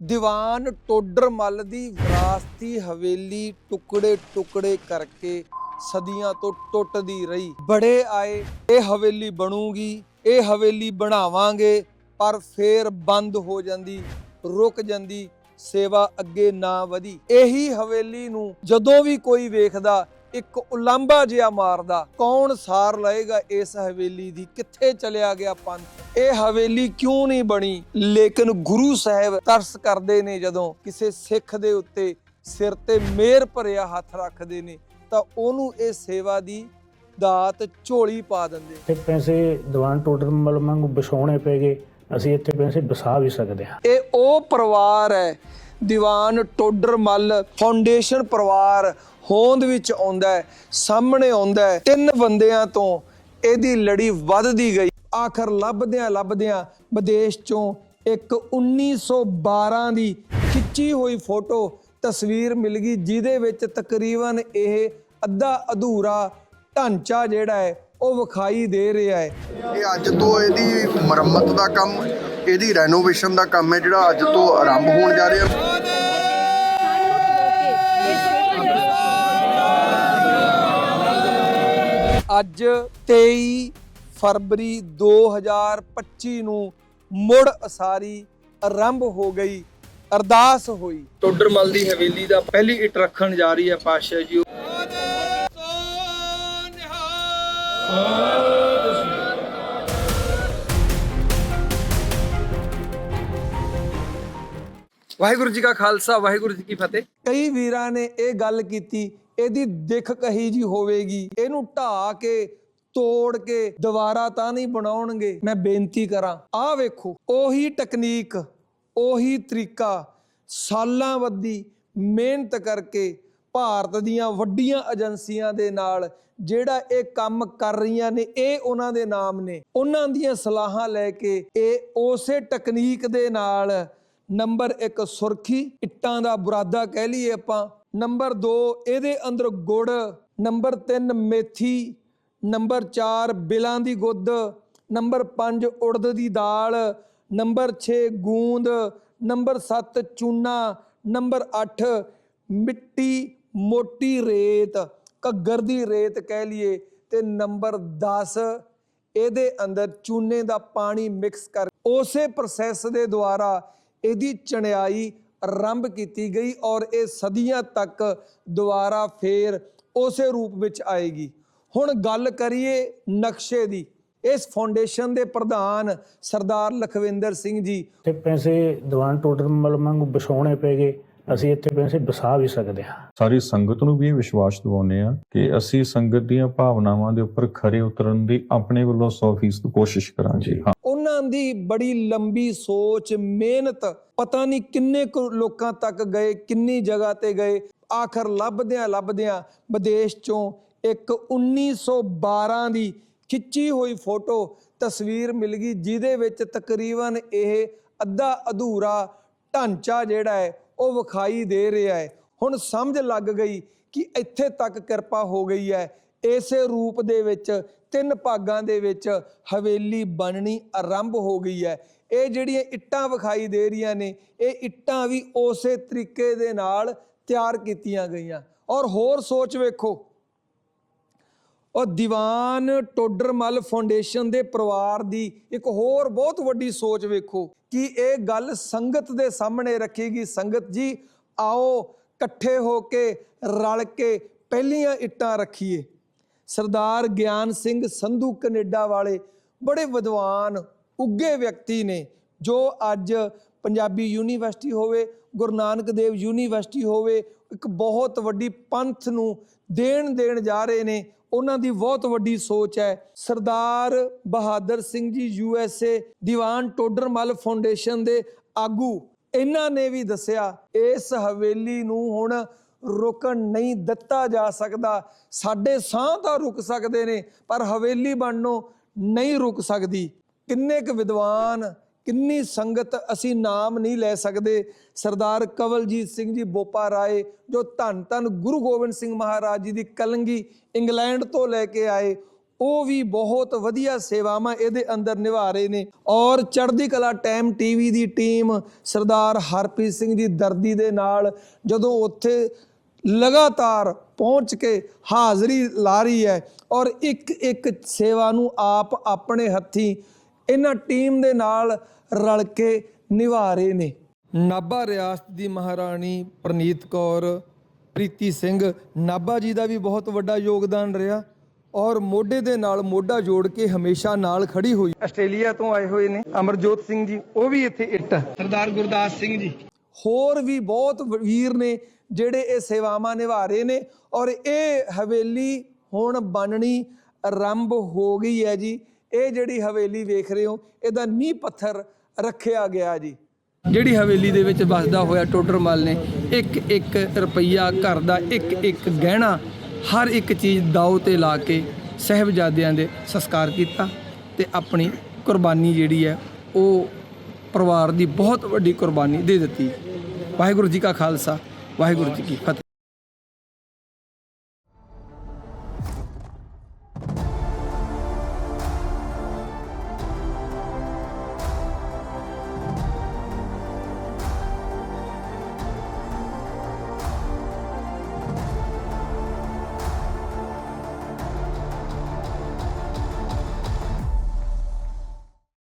ਦੀਵਾਨ ਟੋਡਰ ਮੱਲ ਦੀ ਵਿਰਾਸਤੀ ਹਵੇਲੀ ਟੁਕੜੇ ਟੁਕੜੇ ਕਰਕੇ ਸਦੀਆਂ ਤੋਂ ਟੁੱਟਦੀ ਰਹੀ। ਬੜੇ ਆਏ, ਇਹ ਹਵੇਲੀ ਬਣੂਗੀ, ਇਹ ਹਵੇਲੀ ਬਣਾਵਾਂਗੇ, ਪਰ ਫੇਰ ਬੰਦ ਹੋ ਜਾਂਦੀ, ਰੁਕ ਜਾਂਦੀ, ਸੇਵਾ ਅੱਗੇ ਨਾ ਵਧੀ। ਇਹੀ ਹਵੇਲੀ ਨੂੰ ਜਦੋਂ ਵੀ ਕੋਈ ਵੇਖਦਾ ਇੱਕ ਉਲੰਭਾ ਜਿਹਾ ਮਾਰਦਾ ਕੌਣ ਸਾਰ ਲਏਗਾ ਇਸ ਹਵੇਲੀ ਦੀ? ਕਿੱਥੇ ਚਲਿਆ ਗਿਆ ਪੰਥ? ਇਹ ਹਵੇਲੀ ਕਿਉਂ ਨਹੀਂ ਬਣੀ? ਲੇਕਿਨ ਗੁਰੂ ਸਾਹਿਬ ਤਰਸ ਕਰਦੇ ਨੇ ਜਦੋਂ ਕਿਸੇ ਸਿੱਖ ਦੇ ਉੱਤੇ ਸਿਰ ਤੇ ਮਿਹਰ ਭਰਿਆ ਹੱਥ ਰੱਖਦੇ ਨੇ ਤਾਂ ਉਹਨੂੰ ਇਹ ਸੇਵਾ ਦੀ ਦਾਤ ਝੋਲੀ ਪਾ ਦਿੰਦੇ ਤੇ ਪੈਸੇ ਦੀਵਾਨ ਟੋਡਰ ਮਲ ਵਾਂਗੂ ਵਿਛਾਉਣੇ ਪੈ ਗਏ ਅਸੀਂ ਇੱਥੇ ਪੈਸੇ ਵਸਾ ਵੀ ਸਕਦੇ ਹਾਂ। ਇਹ ਉਹ ਪਰਿਵਾਰ ਹੈ ਦੀਵਾਨ ਟੋਡਰ ਮੱਲ ਫਾਊਂਡੇਸ਼ਨ ਪਰਿਵਾਰ ਹੋਂਦ ਵਿੱਚ ਆਉਂਦਾ ਹੈ, ਸਾਹਮਣੇ ਆਉਂਦਾ ਹੈ। ਤਿੰਨ ਬੰਦਿਆਂ ਤੋਂ ਇਹਦੀ ਲੜੀ ਵੱਧਦੀ ਗਈ। ਆਖਰ ਲੱਭਦਿਆਂ ਲੱਭਦਿਆਂ ਵਿਦੇਸ਼ ਚੋਂ ਇੱਕ 1912 ਦੀ ਖਿੱਚੀ ਹੋਈ ਫੋਟੋ ਤਸਵੀਰ ਮਿਲ ਗਈ, ਜਿਹਦੇ ਵਿੱਚ ਤਕਰੀਬਨ ਇਹ ਅੱਧਾ ਅਧੂਰਾ ਢਾਂਚਾ ਜਿਹੜਾ ਹੈ, ਉਹ ਵਿਖਾਈ ਦੇ ਰਿਹਾ ਹੈ। ਇਹ ਅੱਜ ਤੋਂ ਇਹਦੀ ਮੁਰੰਮਤ ਦਾ ਕੰਮ ਇਹਦੀ ਰੈਨੋਵੇਸ਼ਨ ਦਾ ਕੰਮ ਹੈ ਜਿਹੜਾ ਅੱਜ ਤੋਂ ਆਰੰਭ ਹੋਣ ਜਾ ਰਿਹਾ। ਅੱਜ 23 ਫਰਵਰੀ 2025 ਨੂੰ ਮੁੜ ਅਸਾਰੀ ਆਰੰਭ ਹੋ ਗਈ ਅਰਦਾਸ ਹੋਈ। ਟੋਡਰਮਲ ਦੀ ਹਵੇਲੀ ਦਾ ਪਹਿਲੀ ਇੱਟ ਰੱਖਣ ਜਾ ਰਹੀ ਹੈ ਪਾਤਸ਼ਾਹ ਜੀ। ਵਾਹਿਗੁਰੂ ਜੀ ਕਾ ਖਾਲਸਾ, ਵਾਹਿਗੁਰੂ ਜੀ ਕੀ ਫਤਿਹ। ਕਈ ਵੀਰਾਂ ਨੇ ਇਹ ਗੱਲ ਕੀਤੀ, ਇਹਦੀ ਦਿੱਖ ਕਹੀ ਜੀ ਹੋਵੇਗੀ। ਇਹਨੂੰ ਢਾ ਕੇ, ਤੋੜ ਕੇ, ਦੁਬਾਰਾ ਤਾਂ ਨਹੀਂ ਬਣਾਉਣਗੇ। ਮੈਂ ਬੇਨਤੀ ਕਰਾਂ, ਆਹ ਵੇਖੋ, ਉਹੀ ਟੈਕਨੀਕ ਉਹੀ ਤਰੀਕਾ, ਸਾਲਾਂ ਵੱਧੀ ਮਿਹਨਤ ਕਰਕੇ ਭਾਰਤ ਦੀਆਂ ਵੱਡੀਆਂ ਏਜੰਸੀਆਂ ਦੇ ਨਾਲ ਜਿਹੜਾ ਇਹ ਕੰਮ ਕਰ ਰਹੀਆਂ ਨੇ, ਇਹ ਉਹਨਾਂ ਦੇ ਨਾਮ ਨੇ। ਉਹਨਾਂ ਦੀਆਂ ਸਲਾਹਾਂ ਲੈ ਕੇ ਇਹ ਉਸੇ ਟੈਕਨੀਕ ਦੇ ਨਾਲ ਨੰਬਰ 1 ਸੁਰਖੀ, ਇੱਟਾਂ ਦਾ ਬੁਰਾਦਾ ਕਹਿ ਲਈਏ ਆਪਾਂ। ਨੰਬਰ 2 ਇਹਦੇ ਅੰਦਰ ਗੁੜ। ਨੰਬਰ 3 ਮੇਥੀ। ਨੰਬਰ 4 ਬਿਲਾਂ ਦੀ ਗੁੱਦ। ਨੰਬਰ 5 ਉੜਦ ਦੀ ਦਾਲ। ਨੰਬਰ 6 ਗੂੰਦ। ਨੰਬਰ 7 ਚੂਨਾ। ਨੰਬਰ 8 ਮਿੱਟੀ, ਮੋਟੀ ਰੇਤ। ਘੱਗਰ ਦੀ ਰੇਤ ਕਹਿ ਲਈਏ। ਤੇ ਨੰਬਰ 10 ਇਹਦੇ ਅੰਦਰ ਚੂਨੇ ਦਾ ਪਾਣੀ ਮਿਕਸ ਕਰ ਉਸੇ ਪ੍ਰੋਸੈਸ ਦੇ ਦੁਆਰਾ ਇਹਦੀ ਚਣਾਈ ਆਰੰਭ ਕੀਤੀ ਗਈ ਔਰ ਇਹ ਸਦੀਆਂ ਤੱਕ ਦੁਬਾਰਾ ਫੇਰ ਉਸੇ ਰੂਪ ਵਿੱਚ ਆਏਗੀ। ਹੁਣ ਗੱਲ ਕਰੀਏ ਨਕਸ਼ੇ ਦੀ। ਇਸ ਫਾਊਂਡੇਸ਼ਨ ਦੇ ਪ੍ਰਧਾਨ ਸਰਦਾਰ ਲਖਵਿੰਦਰ ਸਿੰਘ ਜੀ। ਤੇ ਪੈਸੇ ਦੀਵਾਨ ਟੋਡਰ ਮਲ ਵਿਛਾਉਣੇ ਪੈ ਗਏ। ਅਸੀਂ ਇੱਥੇ ਪੈਸੇ ਵਸਾ ਵੀ ਸਕਦੇ ਹਾਂ। ਸਾਰੀ ਸੰਗਤ ਨੂੰ ਵੀ ਇਹ ਵਿਸ਼ਵਾਸ ਦਿਵਾਉਂਦੇ ਆ ਕਿ ਅਸੀਂ ਸੰਗਤ ਦੀਆਂ ਭਾਵਨਾਵਾਂ ਦੇ ਉੱਪਰ ਖਰੇ ਉਤਰਨ ਦੀ ਆਪਣੇ ਵੱਲੋਂ 100% ਕੋਸ਼ਿਸ਼ ਕਰਾਂਗੇ। ਹਾਂ। ਉਹਨਾਂ ਦੀ ਬੜੀ ਲੰਬੀ ਸੋਚ ਮਿਹਨਤ ਪਤਾ ਨਹੀਂ ਕਿੰਨੇ ਕੁ ਲੋਕਾਂ ਤੱਕ ਗਏ ਕਿੰਨੀ ਜਗ੍ਹਾ ਤੇ ਗਏ। ਆਖਰ ਲੱਭਦਿਆਂ ਲੱਭਦਿਆਂ ਵਿਦੇਸ਼ ਚੋਂ ਇੱਕ 1912 ਦੀ ਖਿੱਚੀ ਹੋਈ ਫੋਟੋ ਤਸਵੀਰ ਮਿਲ ਗਈ ਜਿਹਦੇ ਵਿੱਚ ਤਕਰੀਬਨ ਇਹ ਅੱਧਾ ਅਧੂਰਾ ਢਾਂਚਾ ਜਿਹੜਾ ਹੈ ਉਹ ਵਿਖਾਈ ਦੇ ਰਿਹਾ ਹੈ। ਹੁਣ ਸਮਝ ਲੱਗ ਗਈ ਕਿ ਇੱਥੇ ਤੱਕ ਕਿਰਪਾ ਹੋ ਗਈ ਹੈ। ਇਸੇ ਰੂਪ ਦੇ ਵਿੱਚ, ਤਿੰਨ ਭਾਗਾਂ ਦੇ ਵਿੱਚ ਹਵੇਲੀ ਬਣਨੀ ਆਰੰਭ ਹੋ ਗਈ ਹੈ। ਇਹ ਜਿਹੜੀਆਂ ਇੱਟਾਂ ਵਿਖਾਈ ਦੇ ਰਹੀਆਂ ਨੇ, ਇਹ ਇੱਟਾਂ ਵੀ ਉਸੇ ਤਰੀਕੇ ਦੇ ਨਾਲ ਤਿਆਰ ਕੀਤੀਆਂ ਗਈਆਂ। ਔਰ ਹੋਰ ਸੋਚ ਵੇਖੋ ਔਰ ਦੀਵਾਨ ਟੋਡਰਮਲ ਫਾਊਂਡੇਸ਼ਨ ਦੇ ਪਰਿਵਾਰ ਦੀ ਇੱਕ ਹੋਰ ਬਹੁਤ ਵੱਡੀ ਸੋਚ ਵੇਖੋ ਕਿ ਇਹ ਗੱਲ ਸੰਗਤ ਦੇ ਸਾਹਮਣੇ ਰੱਖੇਗੀ। ਸੰਗਤ ਜੀ, ਆਓ ਇਕੱਠੇ ਹੋ ਕੇ ਰਲ ਕੇ ਪਹਿਲੀਆਂ ਇੱਟਾਂ ਰੱਖੀਏ। ਸਰਦਾਰ ਗਿਆਨ ਸਿੰਘ ਸੰਧੂ ਕੈਨੇਡਾ ਵਾਲੇ ਬੜੇ ਵਿਦਵਾਨ ਉੱਗੇ ਵਿਅਕਤੀ ਨੇ, ਜੋ ਅੱਜ ਪੰਜਾਬੀ ਯੂਨੀਵਰਸਿਟੀ ਹੋਵੇ, ਗੁਰੂ ਨਾਨਕ ਦੇਵ ਯੂਨੀਵਰਸਿਟੀ ਹੋਵੇ, ਇੱਕ ਬਹੁਤ ਵੱਡੀ ਪੰਥ ਨੂੰ ਦੇਣ ਦੇਣ ਜਾ ਰਹੇ ਨੇ। ਉਹਨਾਂ ਦੀ ਬਹੁਤ ਵੱਡੀ ਸੋਚ ਹੈ। Sardar Bahadur Singh ji U S A Diwan Todarmal foundation ਦੇ ਆਗੂ। ਇਹਨਾਂ ਨੇ ਵੀ ਦੱਸਿਆ, ਇਸ ਹਵੇਲੀ ਨੂੰ ਹੁਣ ਰੁਕਣ ਨਹੀਂ ਦਿੱਤਾ ਜਾ ਸਕਦਾ। ਸਾਡੇ ਸਾਹ ਤਾਂ ਰੁਕ ਸਕਦੇ ਨੇ, ਪਰ ਹਵੇਲੀ ਬਣਨੋਂ ਨਹੀਂ ਰੁਕ ਸਕਦੀ। ਕਿੰਨੇ ਕੁ ਵਿਦਵਾਨ ਕਿੰਨੀ ਸੰਗਤ ਅਸੀਂ ਨਾਮ ਨਹੀਂ ਲੈ ਸਕਦੇ? ਸਰਦਾਰ ਕਵਲਜੀਤ ਸਿੰਘ ਜੀ ਬੋਪਾ ਰਾਏ, ਜੋ ਧੰਨ ਧੰਨ ਗੁਰੂ ਗੋਬਿੰਦ ਸਿੰਘ ਮਹਾਰਾਜ ਜੀ ਦੀ ਕਲੰਗੀ ਇੰਗਲੈਂਡ ਤੋਂ ਲੈ ਕੇ ਆਏ, ਉਹ ਵੀ ਬਹੁਤ ਵਧੀਆ ਸੇਵਾਵਾਂ ਇਹਦੇ ਅੰਦਰ ਨਿਭਾ ਰਹੇ ਨੇ। ਔਰ ਚੜ੍ਹਦੀ ਕਲਾ ਟਾਈਮ ਟੀਵੀ ਦੀ ਟੀਮ ਸਰਦਾਰ ਹਰਪ੍ਰੀਤ ਸਿੰਘ ਜੀ ਦਰਦੀ ਦੇ ਨਾਲ ਜਦੋਂ ਉੱਥੇ ਲਗਾਤਾਰ ਪਹੁੰਚ ਕੇ ਹਾਜ਼ਰੀ ਲਾ ਰਹੀ ਹੈ ਔਰ ਇੱਕ ਇੱਕ ਸੇਵਾ ਨੂੰ ਆਪ ਆਪਣੇ ਹੱਥੀਂ ਇਹਨਾਂ ਟੀਮ ਦੇ ਨਾਲ ਰਲ ਕੇ ਨਿਭਾ ਰਹੇ ਨੇ। ਨਾਭਾ ਰਿਆਸਤ ਦੀ ਮਹਾਰਾਣੀ ਪ੍ਰਨੀਤ ਕੌਰ ਪ੍ਰੀਤੀ ਸਿੰਘ ਨਾਭਾ ਜੀ ਦਾ ਵੀ ਬਹੁਤ ਵੱਡਾ ਯੋਗਦਾਨ ਰਿਹਾ ਔਰ ਮੋਢੇ ਦੇ ਨਾਲ ਮੋਢਾ ਜੋੜ ਕੇ ਹਮੇਸ਼ਾ ਨਾਲ ਖੜੀ ਹੋਈ। ਆਸਟ੍ਰੇਲੀਆ ਤੋਂ ਆਏ ਹੋਏ ਨੇ ਅਮਰਜੋਤ ਸਿੰਘ ਜੀ ਉਹ ਵੀ ਇੱਥੇ ਇੱਟ ਸਰਦਾਰ ਗੁਰਦਾਸ ਸਿੰਘ ਜੀ। ਹੋਰ ਵੀ ਬਹੁਤ ਵੀਰ ਨੇ ਜਿਹੜੇ ਇਹ ਸੇਵਾਵਾਂ ਨਿਭਾ ਰਹੇ ਨੇ ਔਰ ਇਹ ਹਵੇਲੀ ਹੁਣ ਬਣਨੀ ਆਰੰਭ ਹੋ ਗਈ ਹੈ ਜੀ। ਇਹ ਜਿਹੜੀ ਹਵੇਲੀ ਵੇਖ ਰਹੇ ਹੋ ਇਹਦਾ ਨੀਂਹ ਪੱਥਰ ਰੱਖਿਆ ਗਿਆ ਜੀ। ਜਿਹੜੀ ਹਵੇਲੀ ਦੇ ਵਿੱਚ ਵੱਸਦਾ ਹੋਇਆ ਟੋਡਰਮਲ ਨੇ, ਇੱਕ ਇੱਕ ਰੁਪਈਆ ਘਰ ਦਾ ਇੱਕ ਇੱਕ ਗਹਿਣਾ, ਹਰ ਇੱਕ ਚੀਜ਼ ਦਾਅ ਤੇ ਲਾ ਕੇ ਸਹਿਬਜ਼ਾਦਿਆਂ ਦੇ ਸੰਸਕਾਰ ਕੀਤਾ ਤੇ ਆਪਣੀ ਕੁਰਬਾਨੀ ਜਿਹੜੀ ਹੈ, ਉਹ ਪਰਿਵਾਰ ਦੀ ਬਹੁਤ ਵੱਡੀ ਕੁਰਬਾਨੀ ਦੇ ਦਿੱਤੀ। ਵਾਹਿਗੁਰੂ ਜੀ ਕਾ ਖਾਲਸਾ, ਵਾਹਿਗੁਰੂ ਜੀ ਕੀ ਫਤਿਹ।